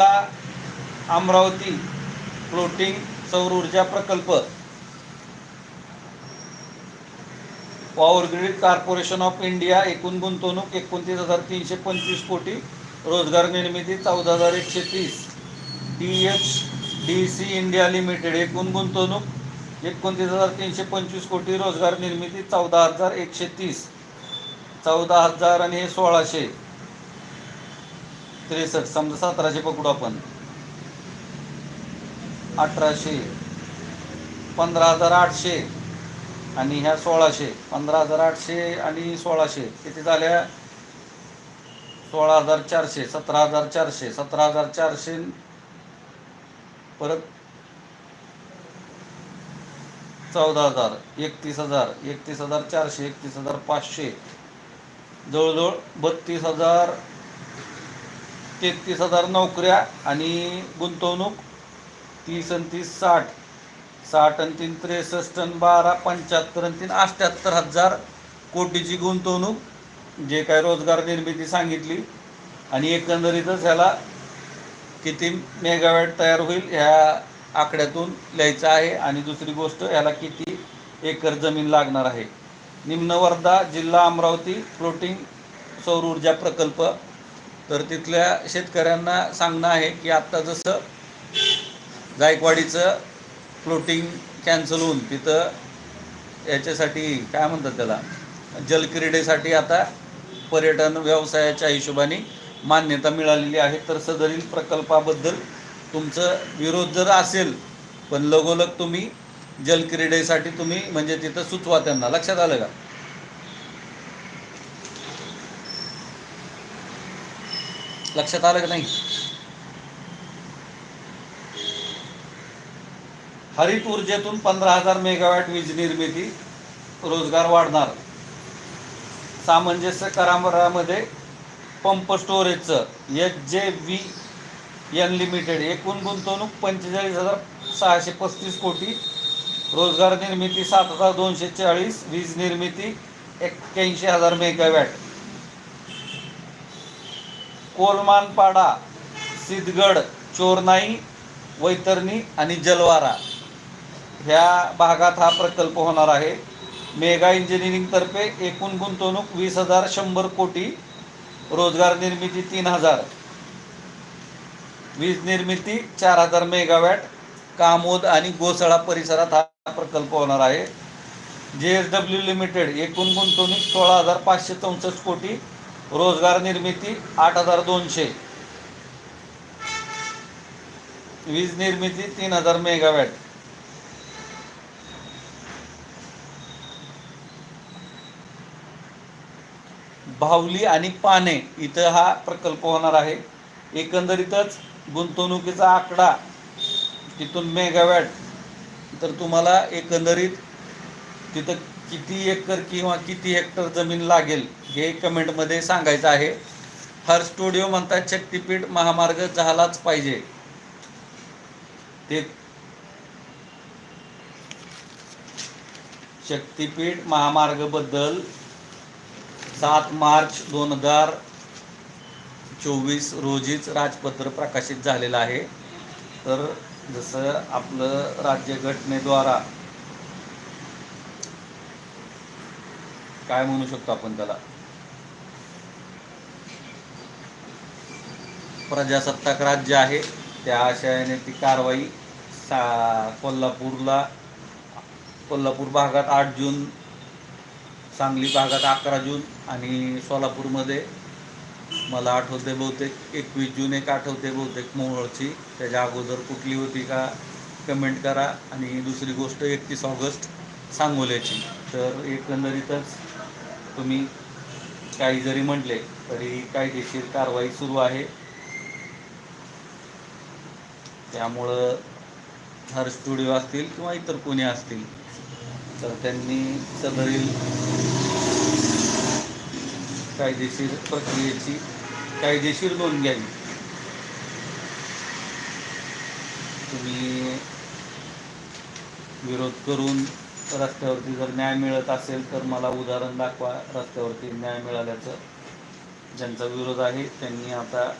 Amravati floating सौर ऊर्जा प्रकल्प. Power grid corporation of India एकूण गुंतवणूक एकोणतीस हजार तीनशे पंचवीस कोटी रोजगार निर्मिती चौदा हजार एकशे तीस. D H D C India limited एकूण गुंतवणूक एकोणतीस हजार तीनशे पंचवीस कोटी रोजगार निर्मिती चौदा हजार एकशे तीस. चौदा हजार आणि हे सोळाशे. त्रेसष्ट समजा सतराशे पकडू आपण. अठराशे पंधरा हजार आठशे आणि ह्या सोळाशे पंधरा हजार आठशे आणि सोळाशे. किती झाल्या? सोळा हजार चारशे सतरा हजार चारशे सतरा हजार चारशे परत चौदा हजार एकतीस हजार एकतीस हजार चारशे एकतीस हजार पाचशे. जवळजवळ बत्तीस हजार तेहतीस हजार नोकऱ्या आणि गुंतवणूक तीस आणि तीस साठ. साठ आणि तीन त्रेसष्ट आणि बारा पंच्याहत्तर आणि तीन अठ्ठ्याहत्तर हजार कोटीची गुंतवणूक. जे काय रोजगार निर्मिती सांगितली. आणि एकंदरीतच ह्याला किती मेगावॅट तयार होईल ह्या आकड्यातून लिहायचं आहे. आणि दुसरी गोष्ट ह्याला किती एकर जमीन लागणार आहे. निम्न वर्धा जिल्हा अमरावती फ्लोटिंग सौर ऊर्जा प्रकल्प तर तिथल्या शेतकऱ्यांना सांगणं आहे की आत्ता जसं जायकवाडीचं फ्लोटिंग कॅन्सल होऊन तिथं याच्यासाठी काय म्हणतात त्याला? जलक्रीडेसाठी आता पर्यटन व्यवसायाच्या हिशोबाने मान्यता मिळालेली आहे. तर सदरील प्रकल्पाबद्दल तुमचं विरोध जर असेल पण लगोलग तुम्ही जलक्रीडेसाठी तुम्ही म्हणजे तिथं सुचवा त्यांना. लक्षात आलं का? लक्षात आलं का नाही? हरित ऊर्जेतून पंधरा हजार मेगावॅट वीज निर्मिती रोजगार वाढणार. सामंजस्य करारामध्ये pump स्टोरेजचं H J V N limited एकूण गुंतवणूक पंचेचाळीस हजार सहाशे पस्तीस कोटी. रोजगार निर्मिती सात हजार दोनशे चाळीस वीज निर्मिती एक्क्याऐंशी हजार मेगावॅट. कोलमानपाडा सिद्धगड चोरनाई वैतरणी आणि जलवारा. ह्या भागात हा प्रकल्प होणार आहे. मेगा इंजिनिअरिंगतर्फे एकूण गुंतवणूक वीस हजार शंभर कोटी रोजगार निर्मिती तीन हजार. वीज निर्मिती चार हजार मेगावॅट कामोद आणि गोसळा परिसरात हा प्रकल्प होणार आहे. जे एस डब्ल्यू लिमिटेड एकूण गुंतवणूक सोळा हजार पाचशे चौसष्ट कोटी रोजगार निर्मिती आठ हजार दोनशे. वीज निर्मिती तीन हजार मेगावॅट. भावली आणि पाने इथं हा प्रकल्प होणार आहे. एकंदरीतच गुंतवणुकीचा आकडा तिथून मेगावॅट. तर तुम्हाला एकंदरीत तिथं किती एकर किंवा किती हेक्टर जमीन लागेल हे कमेंटमध्ये सांगायचं आहे. हर स्टुडिओ म्हणतात शक्तीपीठ महामार्ग झालाच पाहिजे. ते शक्तीपीठ महामार्गबद्दल सात मार्च दोन हजार चोवीस रोजीच राजपत्र प्रकाशित झालेलं आहे. तर जसं आपलं राज्यघटनेद्वारा काय म्हणू शकतो आपण त्याला? प्रजासत्ताक राज्य आहे. त्या आशयाने ती कारवाई सा कोल्हापूरला कोल्हापूर भागात आठ जून सांगली भागात अकरा जून आणि सोलापूरमध्ये मला आठवते बहुतेक एकवीस जून एक आठवते बहुतेक मोहोळची. त्याच्या अगोदर कुठली होती का कमेंट करा. आणि दुसरी गोष्ट एकतीस ऑगस्ट सांगोल्याची. तर एकंदरीतच तुम्ही काही जरी म्हटले तरी कायदेशीर कारवाई सुरू आहे. त्यामुळं हर स्टुडिओ असतील किंवा इतर कोणी असतील तर त्यांनी सदरील कायदेशीर प्रक्रियेची कायदेशीर नोंद घ्यावी. तुम्ही विरोध करून रस्त्यावरती जर न्याय मिळत असेल तर मला उदाहरण दाखवा. रस्त्यावरती न्याय मिळाल्याचं ज्यांचा विरोध आहे त्यांनी आता